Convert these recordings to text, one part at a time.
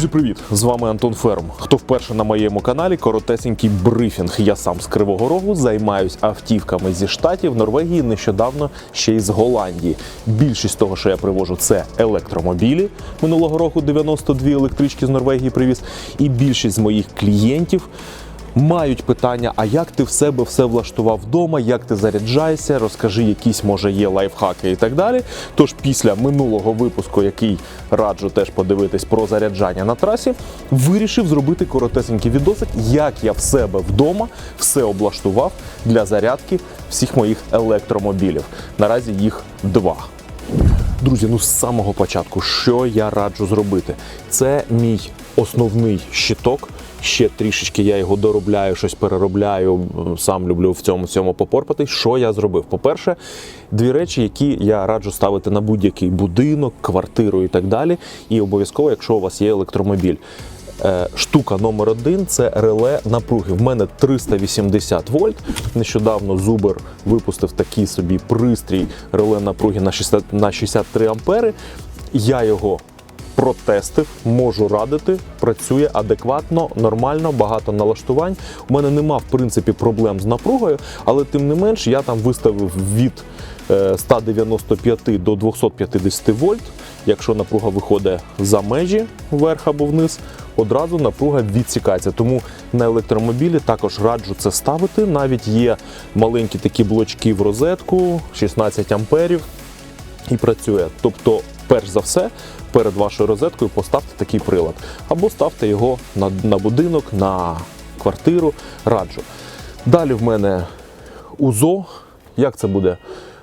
Друзі, привіт! З вами Антон Ферм. Хто вперше на моєму каналі, коротесенький брифінг. Я сам з Кривого Рогу займаюсь автівками зі штатів, Норвегії, нещодавно ще й з Голландії. Більшість того, що я привожу, це електромобілі. Минулого року 92 електрички з Норвегії привіз. І більшість з моїх клієнтів мають питання: а як ти в себе все влаштував вдома, як ти заряджаєшся, розкажи, якісь може є лайфхаки і так далі. Тож після минулого випуску, який раджу теж подивитись про заряджання на трасі, вирішив зробити коротесенький відосик, як я в себе вдома все облаштував для зарядки всіх моїх електромобілів. Наразі їх два. Друзі, ну з самого початку, що я раджу зробити? Це мій основний щиток. Ще трішечки я його доробляю, щось переробляю. Сам люблю в цьому цьому попорпати. Що я зробив? По-перше, дві речі, які я раджу ставити на будь-який будинок, квартиру і так далі. І обов'язково, якщо у вас є електромобіль. Е, Штука номер один це реле напруги. В мене 380 вольт. Нещодавно Зубер випустив такий собі пристрій реле напруги на 60 на 63 ампери. Я його протестив, можу радити, працює адекватно, нормально, багато налаштувань. У мене нема в принципі проблем з напругою, але тим не менш я там виставив від е, 195 до 250 вольт. Якщо напруга виходить за межі вверх або вниз, одразу напруга відсікається. Тому на електромобілі також раджу це ставити. Навіть є маленькі такі блочки в розетку, 16 амперів і працює. Тобто, перш за все, перед вашою розеткою поставте такий прилад. Або ставте його на, на будинок, на квартиру. Раджу. Далі в мене УЗО. Як це буде?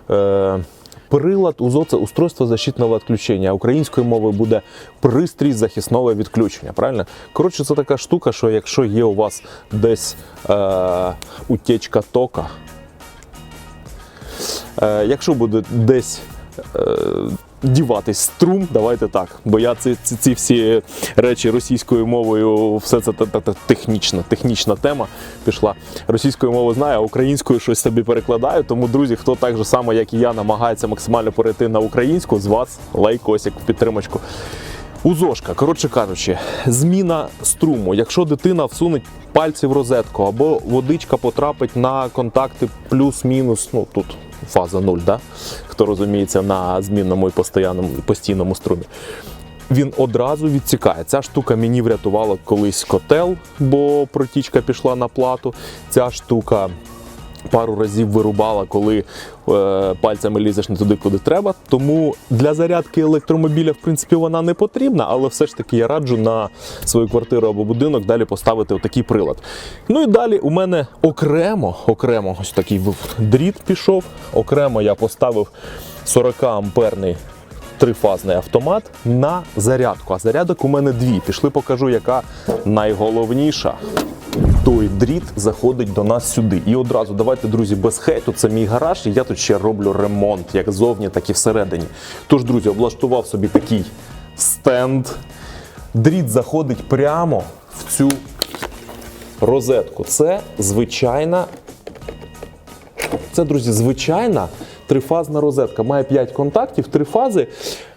Е, Прилад УЗО це устройство защитного відключення. Українською мовою буде пристрій захисного відключення. Правильно? Коротше, це така штука, що якщо є у вас десь е, утечка тока, Е, якщо буде десь е, діватись струм, давайте так. Бо я ці, ці, ці всі речі російською мовою, все це та- та- та технічна, технічна тема пішла. Російською мовою знаю, а українською щось собі перекладаю. Тому, друзі, хто так же само, як і я, намагається максимально перейти на українську, з вас лайкосик в підтримочку. Узошка, коротше кажучи, зміна струму. Якщо дитина всуне пальці в розетку або водичка потрапить на контакти плюс-мінус, ну тут фаза 0, да? хто розуміється на змінному і постійному, постійному струмі. Він одразу відсікає. Ця штука мені врятувала колись котел, бо протічка пішла на плату. Ця штука пару разів вирубала, коли е, пальцями лізеш не туди, куди треба. Тому для зарядки електромобіля, в принципі, вона не потрібна, але все ж таки я раджу на свою квартиру або будинок далі поставити отакий прилад. Ну і далі у мене окремо, окремо ось такий дріт пішов. Окремо я поставив 40 амперний трифазний автомат на зарядку. А зарядок у мене дві. Пішли, покажу, яка найголовніша. Той дріт заходить до нас сюди. І одразу давайте, друзі, без хейту. Це мій гараж, і я тут ще роблю ремонт, як зовні, так і всередині. Тож, друзі, облаштував собі такий стенд. Дріт заходить прямо в цю розетку. Це звичайна це, друзі, звичайна трифазна розетка. Має 5 контактів, три фази,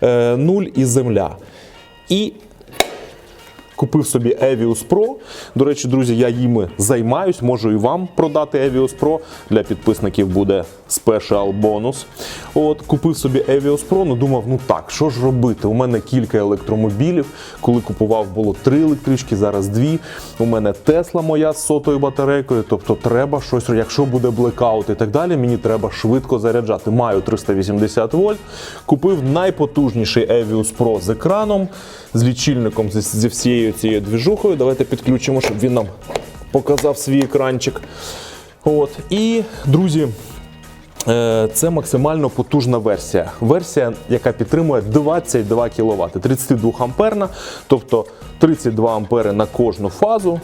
е, нуль і земля. І купив собі Evius Pro. До речі, друзі, я їми займаюсь. Можу і вам продати Evius Pro. Для підписників буде спешіал бонус. От, купив собі Evius Pro, ну думав, ну так, що ж робити? У мене кілька електромобілів. Коли купував, було три електрички, зараз дві. У мене Тесла моя з сотою батарейкою. Тобто треба щось, якщо буде блекаут і так далі, мені треба швидко заряджати. Маю 380 вольт. Купив найпотужніший Evius Pro з екраном, з лічильником зі, зі всією цією двіжухою. Давайте підключимо, щоб він нам показав свій екранчик. От. І, друзі, Е, Це максимально потужна версія. Версія, яка підтримує 22 кВт, 32 амперна, тобто 32 ампери на кожну фазу.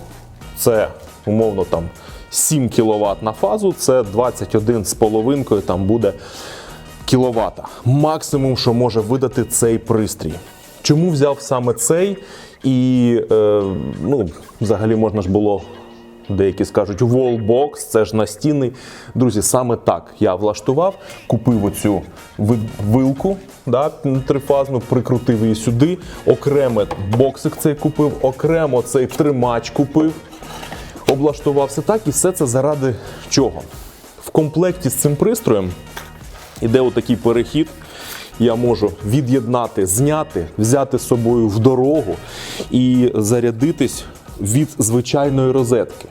Це умовно там 7 кВт на фазу, це 21 з половинкою там буде кіловата. Максимум, що може видати цей пристрій. Чому взяв саме цей? І е, ну, взагалі можна ж було Деякі скажуть wallbox, це ж настінний. Друзі, саме так я влаштував, купив оцю вилку да, трифазну, прикрутив її сюди. Окремо боксик цей купив, окремо цей тримач купив. Облаштував все так, і все це заради чого? В комплекті з цим пристроєм іде отакий перехід. Я можу від'єднати, зняти, взяти з собою в дорогу і зарядитись від звичайної розетки.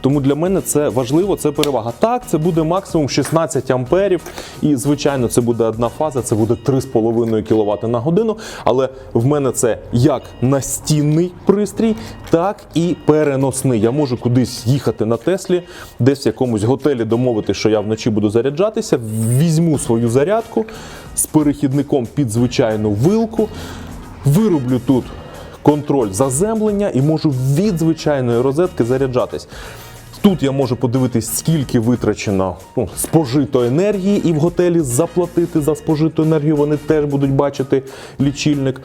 Тому для мене це важливо, це перевага. Так, це буде максимум 16 амперів, і звичайно, це буде одна фаза, це буде 3,5 кВт на годину. Але в мене це як настінний пристрій, так і переносний. Я можу кудись їхати на Теслі, десь в якомусь готелі домовити, що я вночі буду заряджатися, візьму свою зарядку з перехідником під звичайну вилку, вироблю тут контроль заземлення і можу від звичайної розетки заряджатись. Тут я можу подивитись, скільки витрачено ну, спожито енергії, і в готелі заплатити за спожиту енергію. Вони теж будуть бачити лічильник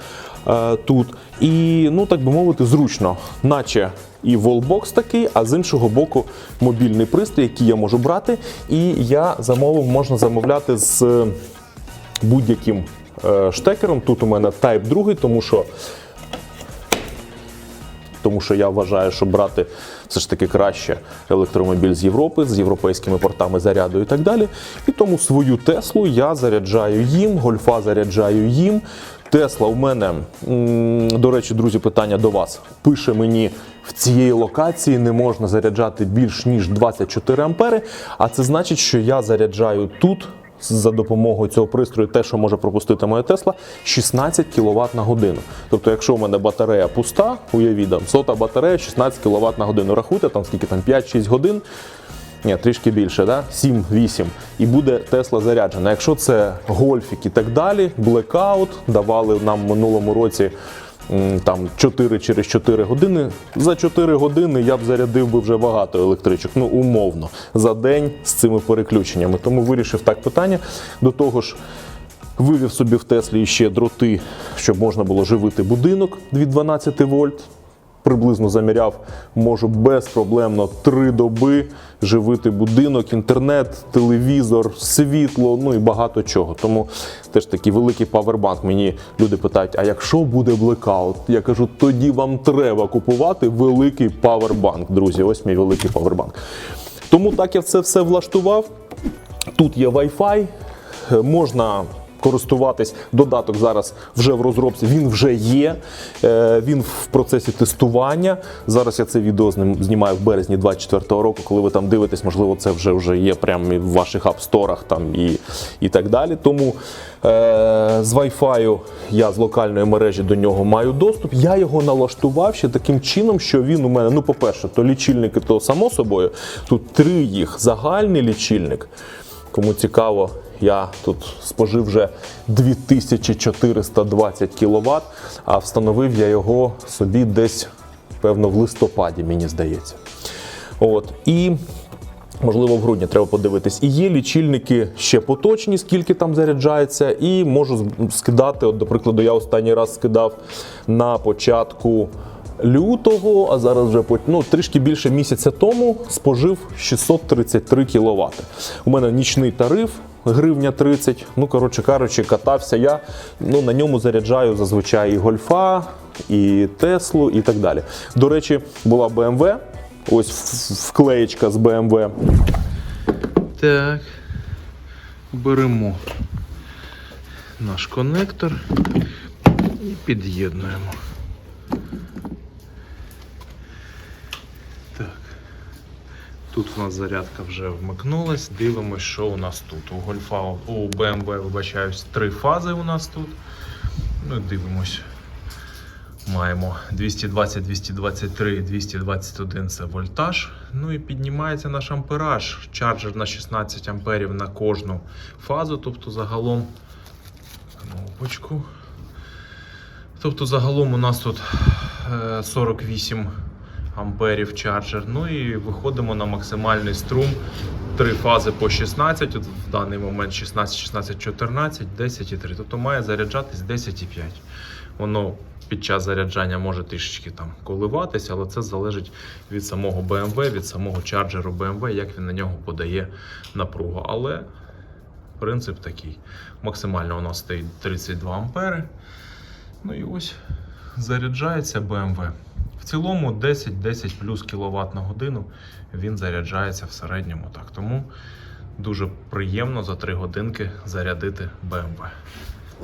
е, тут. І, ну так би мовити, зручно, наче і волбокс такий, а з іншого боку, мобільний пристрій, який я можу брати. І я замовив, можна замовляти з е, будь-яким е, штекером. Тут у мене Type 2, тому що тому що я вважаю, що брати все ж таки краще електромобіль з Європи, з європейськими портами заряду і так далі. І тому свою Теслу я заряджаю їм, гольфа заряджаю їм. Тесла у мене, до речі, друзі, питання до вас. Пише мені в цієї локації не можна заряджати більш ніж 24 ампери. А це значить, що я заряджаю тут за допомогою цього пристрою, те, що може пропустити моя Тесла, 16 кВт на годину. Тобто, якщо у мене батарея пуста, уявіть, там, сота батарея 16 кВт на годину. Рахуйте, там скільки там 5-6 годин. Ні, трішки більше, да? 7-8. І буде Тесла заряджена. Якщо це гольфік і так далі, блекаут давали нам в минулому році там 4 через 4 години. За 4 години я б зарядив би вже багато електричок, ну умовно, за день з цими переключеннями. Тому вирішив так питання. До того ж, вивів собі в Теслі ще дроти, щоб можна було живити будинок від 12 вольт. Приблизно заміряв, можу безпроблемно три доби живити будинок, інтернет, телевізор, світло, ну і багато чого. Тому теж такий великий павербанк. Мені люди питають: а якщо буде блекаут? Я кажу, тоді вам треба купувати великий павербанк. Друзі, ось мій великий павербанк. Тому так я це все влаштував. Тут є Wi-Fi, е, можна користуватись. Додаток зараз вже в розробці. Він вже є. е, Він в процесі тестування. Зараз я це відео знімаю в березні 24-го року. Коли ви там дивитесь, можливо, це вже вже є прямо в ваших апсторах там і, і так далі. Тому е, з Wi-Fi я з локальної мережі до нього маю доступ. Я його налаштував ще таким чином, що він у мене, ну, по-перше, то лічильники, то само собою. Тут три їх загальний лічильник. Кому цікаво, я тут спожив вже 2420 кВт, а встановив я його собі десь, певно, в листопаді, мені здається. От. І Можливо, в грудні треба подивитись. І є лічильники ще поточні, скільки там заряджається, і можу скидати. От, до прикладу, я останній раз скидав на початку лютого, а зараз вже ну, трішки більше місяця тому спожив 633 кВт. У мене нічний тариф. Гривня 30. Ну, коротше кажучи, катався я. Ну, на ньому заряджаю зазвичай і гольфа, і Теслу, і так далі. До речі, була BMW. Ось вклеєчка з BMW. Так. Беремо наш конектор і під'єднуємо. Тут у нас зарядка вже вмикнулась. Дивимось, що у нас тут. У гольфа, у BMW, вибачаюсь, три фази у нас тут. Ну, дивимось. Маємо 220, 223, 221 це вольтаж. Ну і піднімається наш ампераж. Чарджер на 16 амперів на кожну фазу. Тобто загалом кнопочку. Тобто загалом у нас тут е, 48 амперів чарджер. Ну і виходимо на максимальний струм. Три фази по 16. От в даний момент 16, 16, 14, 10 і 3. Тобто має заряджатись 10,5. Воно під час заряджання може трішечки там коливатися, але це залежить від самого BMW, від самого чарджеру BMW, як він на нього подає напругу. Але принцип такий. Максимально у нас стоїть 32 ампери. Ну і ось заряджається BMW. В цілому 10-10 плюс кВт на годину він заряджається в середньому так. Тому дуже приємно за 3 годинки зарядити BMW.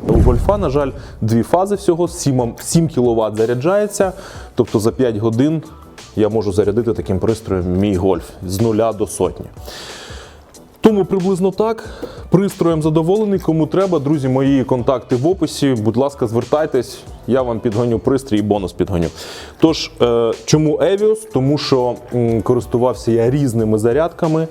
У гольфа, на жаль, дві фази всього, 7, 7 кВт заряджається. Тобто за 5 годин я можу зарядити таким пристроєм мій гольф з нуля до сотні. Тому приблизно так. Пристроєм задоволений. Кому треба, друзі, мої контакти в описі. Будь ласка, звертайтесь, я вам підгоню пристрій і бонус підгоню. Тож, е, чому Evios? Тому що користувався я різними зарядками.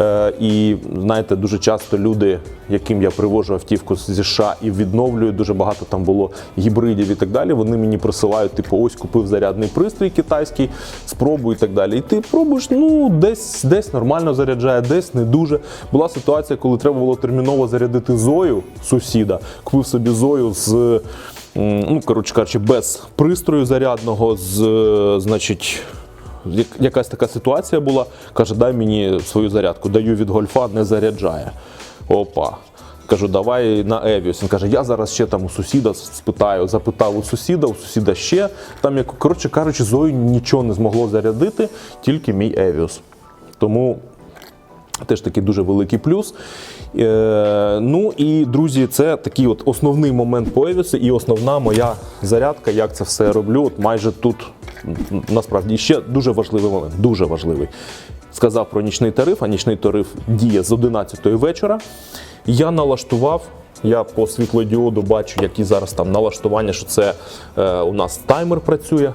Е, і знаєте, дуже часто люди, яким я привожу автівку зі США і відновлюю, дуже багато там було гібридів і так далі. Вони мені присилають, типу, ось купив зарядний пристрій китайський, спробуй і так далі. І ти пробуєш, ну десь десь нормально заряджає, десь не дуже. Була ситуація, коли треба було терміново зарядити зою сусіда. Купив собі зою з. Ну, коротше кажучи, без пристрою зарядного, з, е, значить, якась така ситуація була. Каже, дай мені свою зарядку. Даю від гольфа, не заряджає. Опа. Кажу, давай на Евіус. Він каже, я зараз ще там у сусіда спитаю, запитав у сусіда, у сусіда ще. Там, як, коротше кажучи, Зою нічого не змогло зарядити, тільки мій Евіус. Тому Теж такий дуже великий плюс. Е, ну і друзі, це такий от основний момент по і основна моя зарядка, як це все роблю. От майже тут насправді ще дуже важливий момент, дуже важливий. Сказав про нічний тариф, а нічний тариф діє з 11 вечора. Я налаштував. Я по світлодіоду бачу, які зараз там налаштування, що це е, у нас таймер працює.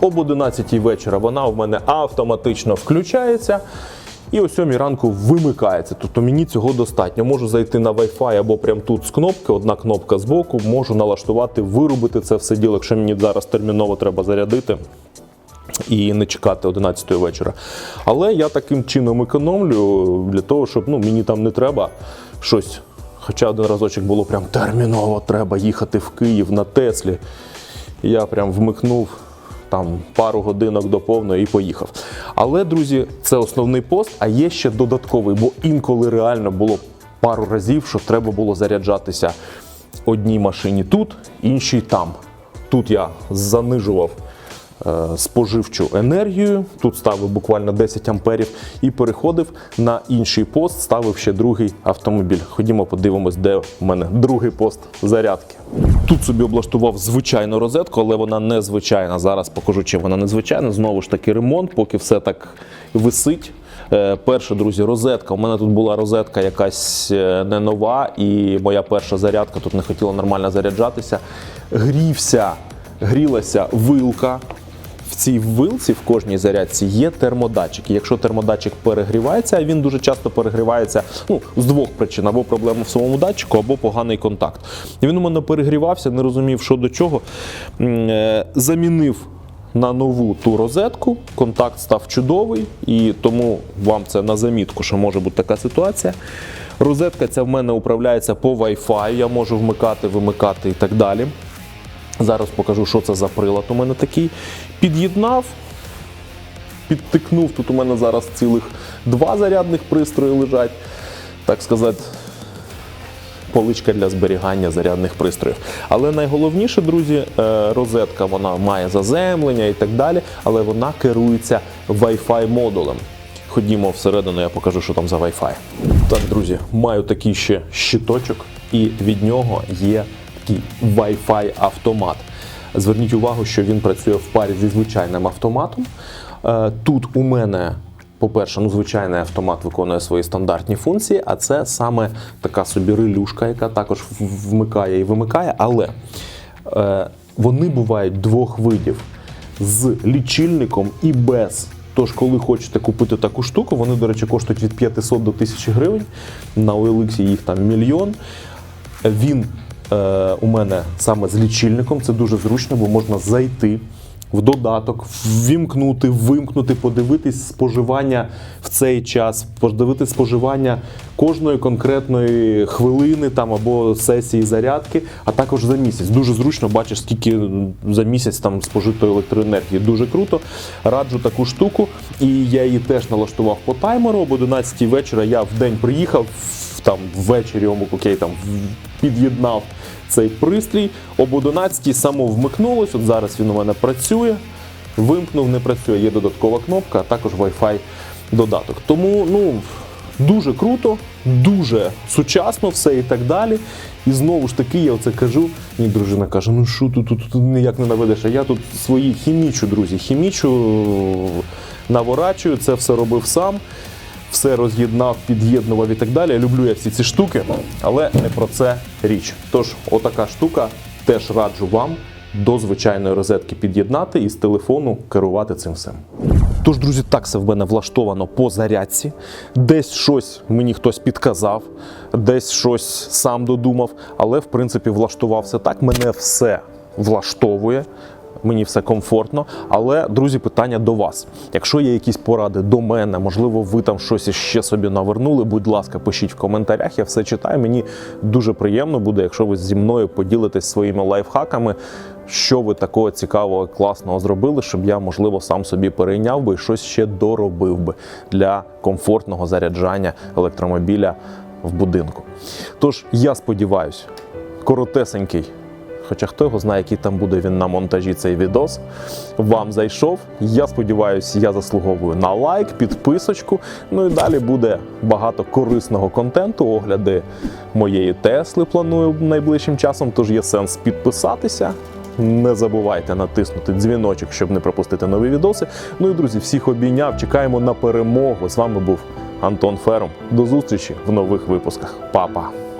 Об 11 вечора вона в мене автоматично включається. І о 7 ранку вимикається. Тобто мені цього достатньо. Можу зайти на Wi-Fi або прямо тут з кнопки, одна кнопка збоку, можу налаштувати, вирубити це все діло, якщо мені зараз терміново треба зарядити. І не чекати 11 вечора. Але я таким чином економлю для того, щоб ну, мені там не треба щось. Хоча один разочок було прям терміново треба їхати в Київ на Теслі. Я прям вмикнув там пару годинок до повної і поїхав. Але, друзі, це основний пост, а є ще додатковий, бо інколи реально було пару разів, що треба було заряджатися одній машині тут, іншій там. Тут я занижував споживчу енергію, тут ставив буквально 10 амперів і переходив на інший пост, ставив ще другий автомобіль. Ходімо, подивимось, де в мене другий пост зарядки. Тут собі облаштував звичайну розетку, але вона незвичайна. Зараз покажу, чим вона незвичайна. Знову ж таки, ремонт, поки все так висить. Е, Перше, друзі, розетка. У мене тут була розетка якась е, не нова, і моя перша зарядка тут не хотіла нормально заряджатися. Грівся, грілася вилка. В цій вилці в кожній зарядці є термодатчик. І якщо термодатчик перегрівається, а він дуже часто перегрівається ну, з двох причин: або проблема в самому датчику, або поганий контакт. І він у мене перегрівався, не розумів, що до чого. Е, Замінив на нову ту розетку, контакт став чудовий, і тому вам це на замітку, що може бути така ситуація. Розетка ця в мене управляється по Wi-Fi, я можу вмикати, вимикати і так далі. Зараз покажу, що це за прилад у мене такий. Під'єднав, підтикнув. Тут у мене зараз цілих два зарядних пристрої лежать. Так сказати, поличка для зберігання зарядних пристроїв. Але найголовніше, друзі, е, розетка вона має заземлення і так далі, але вона керується Wi-Fi модулем. Ходімо всередину, я покажу, що там за Wi-Fi. Так, друзі, маю такий ще щиточок, і від нього є такий Wi-Fi автомат. Зверніть увагу, що він працює в парі зі звичайним автоматом. Е, Тут у мене по-перше, ну звичайний автомат виконує свої стандартні функції, а це саме така собі релюшка, яка також вмикає і вимикає. Але е, вони бувають двох видів: з лічильником і без. Тож, коли хочете купити таку штуку, вони, до речі, коштують від 500 до 1000 гривень. На OLX їх там мільйон. Він у мене саме з лічильником. Це дуже зручно, бо можна зайти в додаток, ввімкнути, вимкнути, подивитись споживання в цей час, подивитись споживання кожної конкретної хвилини там або сесії зарядки, а також за місяць. Дуже зручно бачиш, скільки за місяць там спожито електроенергії. Дуже круто. Раджу таку штуку. І я її теж налаштував по таймеру. Об 11 вечора я в день приїхав там ввечері, окей, там під'єднав цей пристрій. Об 11 само вмикнулось. От зараз він у мене працює. Вимкнув, не працює. Є додаткова кнопка, а також Wi-Fi додаток. Тому ну дуже круто, дуже сучасно все і так далі. І знову ж таки, я оце кажу. Мені дружина каже: ну що тут, тут, тут ніяк не наведеш. А я тут свої хімічу, друзі, хімічу наворачую, це все робив сам все роз'єднав, під'єднував і так далі. Люблю я всі ці штуки, але не про це річ. Тож, отака штука теж раджу вам до звичайної розетки під'єднати і з телефону керувати цим всім. Тож, друзі, так все в мене влаштовано по зарядці. Десь щось мені хтось підказав, десь щось сам додумав, але в принципі влаштувався так. Мене все влаштовує. Мені все комфортно, але друзі, питання до вас. Якщо є якісь поради до мене, можливо, ви там щось іще собі навернули. Будь ласка, пишіть в коментарях. Я все читаю. Мені дуже приємно буде, якщо ви зі мною поділитесь своїми лайфхаками, що ви такого цікавого, класного зробили, щоб я, можливо, сам собі перейняв би і щось ще доробив би для комфортного заряджання електромобіля в будинку. Тож я сподіваюся, коротесенький. Хоча хто його знає, який там буде він на монтажі цей відос. Вам зайшов. Я сподіваюся, я заслуговую на лайк, підписочку. Ну і далі буде багато корисного контенту. Огляди моєї Тесли планую найближчим часом. Тож є сенс підписатися. Не забувайте натиснути дзвіночок, щоб не пропустити нові відоси. Ну і друзі, всіх обійняв. Чекаємо на перемогу. З вами був Антон Фером. До зустрічі в нових випусках. Па-па!